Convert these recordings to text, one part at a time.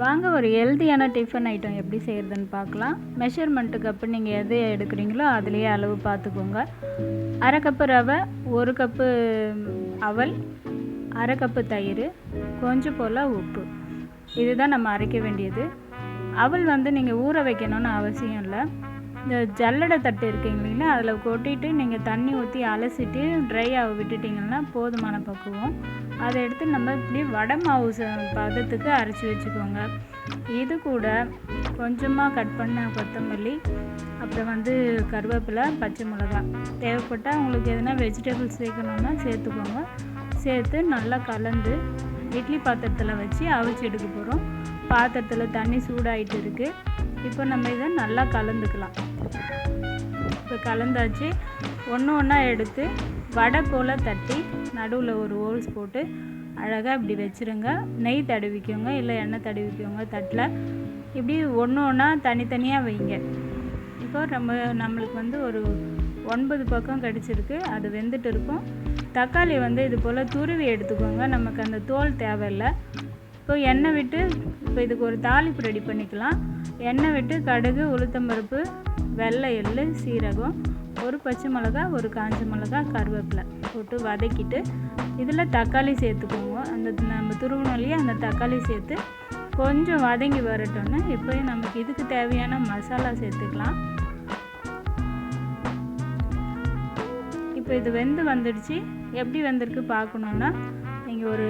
வாங்க ஒரு ஹெல்த்தியான டிஃபன் ஐட்டம் எப்படி செய்கிறதுன்னு பார்க்கலாம். மெஷர்மெண்ட்டு கப்பு நீங்கள் எது எடுக்கிறீங்களோ அதுலேயே அளவு பார்த்துக்கோங்க. அரை கப்பு ரவை ஒரு கப்பு அவல் அரை கப்பு தயிர் கொஞ்சம் போல் உப்பு. இதுதான் நம்ம அரைக்க வேண்டியது. அவல் வந்து நீங்கள் ஊற வைக்கணும்னு அவசியம் இல்லை. இந்த ஜல்லடை தட்டு இருக்குங்க இல்லைங்களா? அதில் கொட்டிட்டு நீங்கள் தண்ணி ஊற்றி அலசிட்டு ட்ரை ஆக விட்டுட்டிங்கன்னா போதுமான பக்குவம். அதை எடுத்து நம்ம இப்படி வடை மாவு ச- பதத்துக்கு அரைச்சி வச்சுக்கோங்க. இது கூட கொஞ்சமாக கட் பண்ண கொத்தமல்லி அப்புறம் வந்து கருவேப்பிலை பச்சை மிளகாய். தேவைப்பட்டால் உங்களுக்கு எதனா வெஜிடபிள்ஸ் சேர்க்கணுன்னா சேர்த்துக்கோங்க. சேர்த்து நல்லா கலந்து இட்லி பாத்திரத்தில் வச்சு அவிச்சு எடுக்க போகிறோம் பாத்திரத்தில் தண்ணி சூடாகிட்டு இருக்குது இப்போ நம்ம இதை நல்லா கலந்துக்கலாம். இப்போ கலந்தாச்சு. ஒன்று ஒன்றா எடுத்து வடை போல் தட்டி நடுவில் ஒரு ஹோல்ஸ் போட்டு அழகாக இப்படி வச்சுருங்க. நெய் தடவிக்கோங்க இல்லை எண்ணெய் தடவிக்கோங்க தட்டில். இப்படி ஒன்று ஒன்றா தனித்தனியாக வைங்க. இப்போ நம்ம நம்மளுக்கு வந்து ஒரு ஒன்பது பக்கம் கிடச்சிருக்கு. அது வெந்துட்டு இருக்கும். தக்காளி வந்து இது போல் துருவி எடுத்துக்கோங்க. நமக்கு அந்த தோல் தேவையில்லை. இப்போ எண்ணெய் விட்டு இப்போ இதுக்கு ஒரு தாளிப்பு ரெடி பண்ணிக்கலாம். எண்ணெய் விட்டு கடுகு உளுத்தம்பருப்பு வெள்ளை எள்ளு சீரகம் ஒரு பச்சை மிளகா ஒரு காஞ்ச மிளகா கருவேப்பிலை போட்டு வதக்கிட்டு இதில் தக்காளி சேர்த்துக்கோங்க. அந்த நம்ம துருவினோலையே அந்த தக்காளி சேர்த்து கொஞ்சம் வதங்கி வரட்டோன்னு இப்போ நமக்கு இதுக்கு தேவையான மசாலா சேர்த்துக்கலாம். இப்போ இது வெந்து வந்துடுச்சு. எப்படி வந்திருக்கு பார்க்கணுன்னா நீங்கள் ஒரு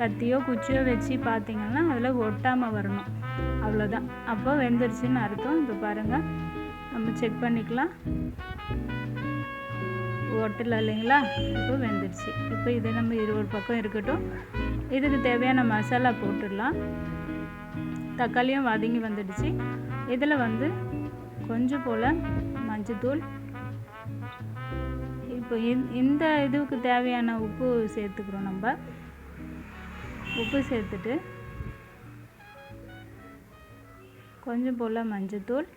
கத்தியோ குச்சியோ வச்சு பார்த்தீங்கன்னா அதில் ஒட்டாமல் வரணும். அவ்வளோதான் அப்போ வெந்துருச்சுன்னு அர்த்தம். இப்போ பாருங்கள் நம்ம செக் பண்ணிக்கலாம். ஒட்டலை இல்லைங்களா? இப்போ வெந்துருச்சு. இப்போ இதை நம்ம இது ஒரு பக்கம் இருக்கட்டும். இதுக்கு தேவையான மசாலா போட்டுடலாம். தக்காளியும் வதங்கி வந்துடுச்சு. இதில் வந்து கொஞ்சம் போல் மஞ்சத்தூள். இப்போ இந்த- இந்த இதுக்கு தேவையான உப்பு சேர்த்துக்கிறோம் நம்ம. உப்பு சேர்த்துட்டு கொஞ்சம் போல் மஞ்சத்தூள்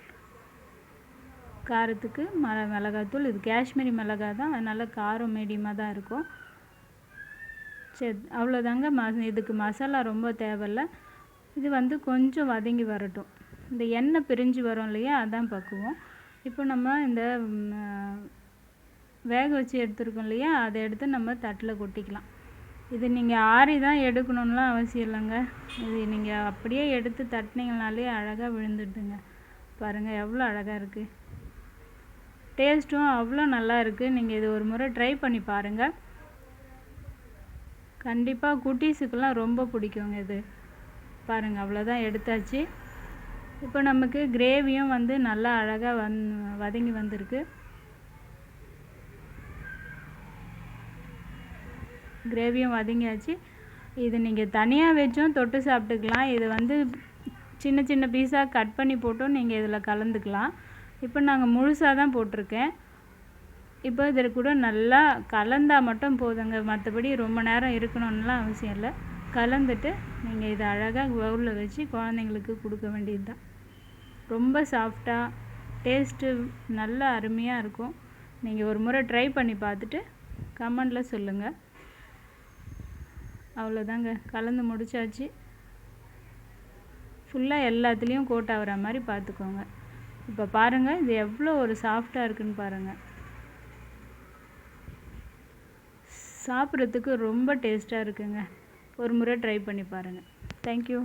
காரத்துக்கு ம மிளகாத்தூள் இது காஷ்மீரி மிளகாய் தான் அதனால் காரம் மீடியமாக தான் இருக்கும். சரி அவ்வளோதாங்க ம இதுக்கு மசாலா ரொம்ப தேவையில்ல. இது வந்து கொஞ்சம் வதங்கி வரட்டும். இந்த எண்ணெய் பிரிஞ்சு வரும் இல்லையா அதான் பக்குவோம். இப்போ நம்ம இந்த வேக வச்சு எடுத்துருக்கோம் இல்லையா அதை எடுத்து நம்ம தட்டில் கொட்டிக்கலாம். இது நீங்கள் ஆறி தான் எடுக்கணும்லாம் அவசியம் இல்லைங்க. இது நீங்கள் அப்படியே எடுத்து தட்டினீங்கனாலே அழகாக விழுந்துடுதுங்க. பாருங்கள் எவ்வளோ அழகாக இருக்குது டேஸ்ட்டும் அவ்வளோ நல்லா இருக்குது நீங்கள் இது ஒரு முறை ட்ரை பண்ணி பாருங்கள் கண்டிப்பாக குட்டீஸுக்கெல்லாம் ரொம்ப பிடிக்குங்க இது. பாருங்கள் அவ்வளோதான் எடுத்தாச்சு. இப்போ நமக்கு கிரேவியும் வந்து நல்லா அழகாக வந் வதங்கி வந்திருக்கு. கிரேவியும் வதங்கியாச்சு. இது நீங்கள் தனியாக வச்சும் தொட்டு சாப்பிட்டுக்கலாம். இது வந்து சின்ன சின்ன பீஸாக கட் பண்ணி போட்டும் நீங்கள் இதில் கலந்துக்கலாம். இப்போ நாங்கள் முழுசாக தான் போட்டிருக்கேன். இப்போ இதில் கூட நல்லா கலந்தால் மட்டும் போதுங்க. மற்றபடி ரொம்ப நேரம் இருக்கணும்லாம் அவசியம் இல்லை. கலந்துட்டு நீங்கள் இதை அழகாக பவுலில் வச்சு குழந்தைங்களுக்கு கொடுக்க வேண்டியது தான். ரொம்ப சாஃப்டாக டேஸ்ட்டு நல்லா அருமையாக இருக்கும். நீங்கள் ஒரு முறை ட்ரை பண்ணி பார்த்துட்டு கமெண்டில் சொல்லுங்கள் அவ்வளோதாங்க கலந்து முடிச்சாச்சு. ஃபுல்லாக எல்லாத்துலேயும் கோட் ஆகிற மாதிரி பார்த்துக்கோங்க இப்போ பாருங்கள் இது எவ்வளோ ஒரு சாஃப்டாக இருக்குன்னு பாருங்கள் சாப்பிட்றதுக்கு ரொம்ப டேஸ்ட்டாக இருக்குங்க. ஒரு முறை ட்ரை பண்ணி பாருங்கள் தேங்க்யூ